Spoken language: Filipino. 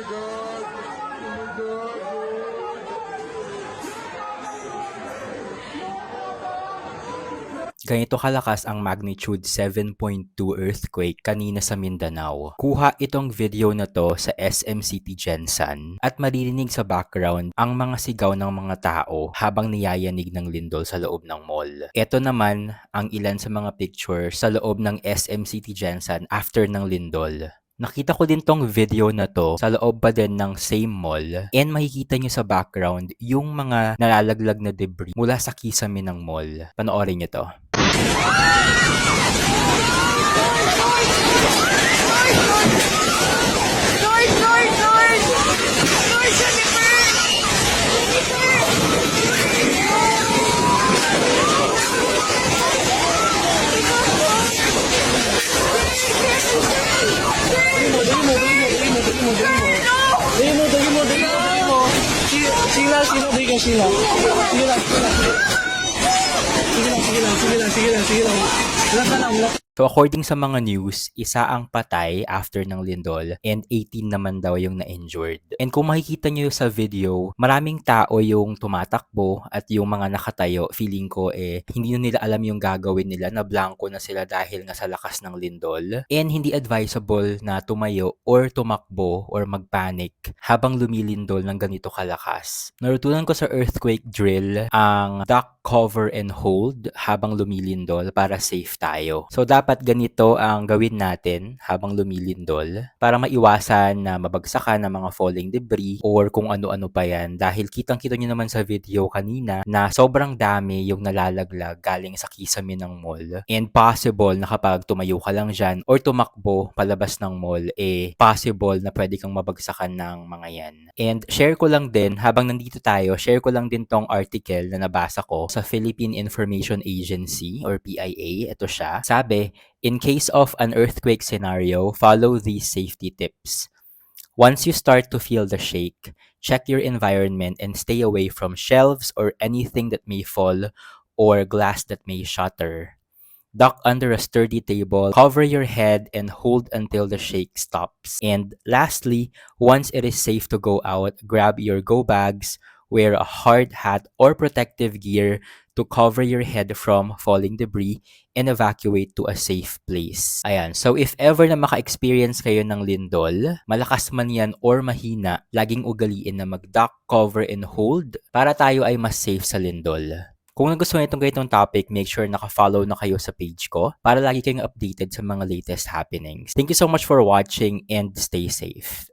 my God! Oh my God! Ganito kalakas ang magnitude 7.2 earthquake kanina sa Mindanao. Kuha itong video na to sa SM City Gensan at maririnig sa background ang mga sigaw ng mga tao habang niyayanig ng lindol sa loob ng mall. Ito naman ang ilan sa mga picture sa loob ng SM City Gensan after ng lindol. Nakita ko din tong video na to sa loob pa din ng same mall and makikita nyo sa background yung mga nalalaglag na debris mula sa kisame ng mall. Panoorin nyo to. North, Si- Sila, sila, dali ka, sila. Sige lang, sige lang. Sige lang, sige lang, sige lang, sige lang, sige lang. Relax na relax. So according sa mga news, isa ang patay after ng lindol and 18 naman daw yung na-injured. And kung makikita nyo sa video, maraming tao yung tumatakbo at yung mga nakatayo, feeling ko eh, hindi na nila alam yung gagawin nila na blanco na sila dahil nga sa lakas ng lindol. And hindi advisable na tumayo or tumakbo or magpanic habang lumilindol ng ganito kalakas. Narutunan ko sa earthquake drill ang duck cover and hold habang lumilindol para safe tayo. So dapat ganito ang gawin natin habang lumilindol para maiwasan na mabagsakan ng mga falling debris or kung ano-ano pa yan dahil kitang-kita nyo naman sa video kanina na sobrang dami yung nalalaglag galing sa kisame ng mall and possible na kapag tumayo ka lang dyan or tumakbo palabas ng mall eh possible na pwede kang mabagsakan ng mga yan. And share ko lang din habang nandito tayo, share ko lang din tong article na nabasa ko sa Philippine Information Agency or PIA. Ito siya. Sabi, in case of an earthquake scenario, follow these safety tips. Once you start to feel the shake, check your environment and stay away from shelves or anything that may fall or glass that may shatter. Duck under a sturdy table, cover your head, and hold until the shake stops. And lastly, once it is safe to go out, grab your go bags, wear a hard hat or protective gear to cover your head from falling debris, and evacuate to a safe place. Ayan, so if ever na maka-experience kayo ng lindol, malakas man yan or mahina, laging ugaliin na mag-duck, cover, and hold para tayo ay mas safe sa lindol. Kung nagustuhan itong ganitong topic, make sure naka-follow na kayo sa page ko para lagi kayong updated sa mga latest happenings. Thank you so much for watching and stay safe.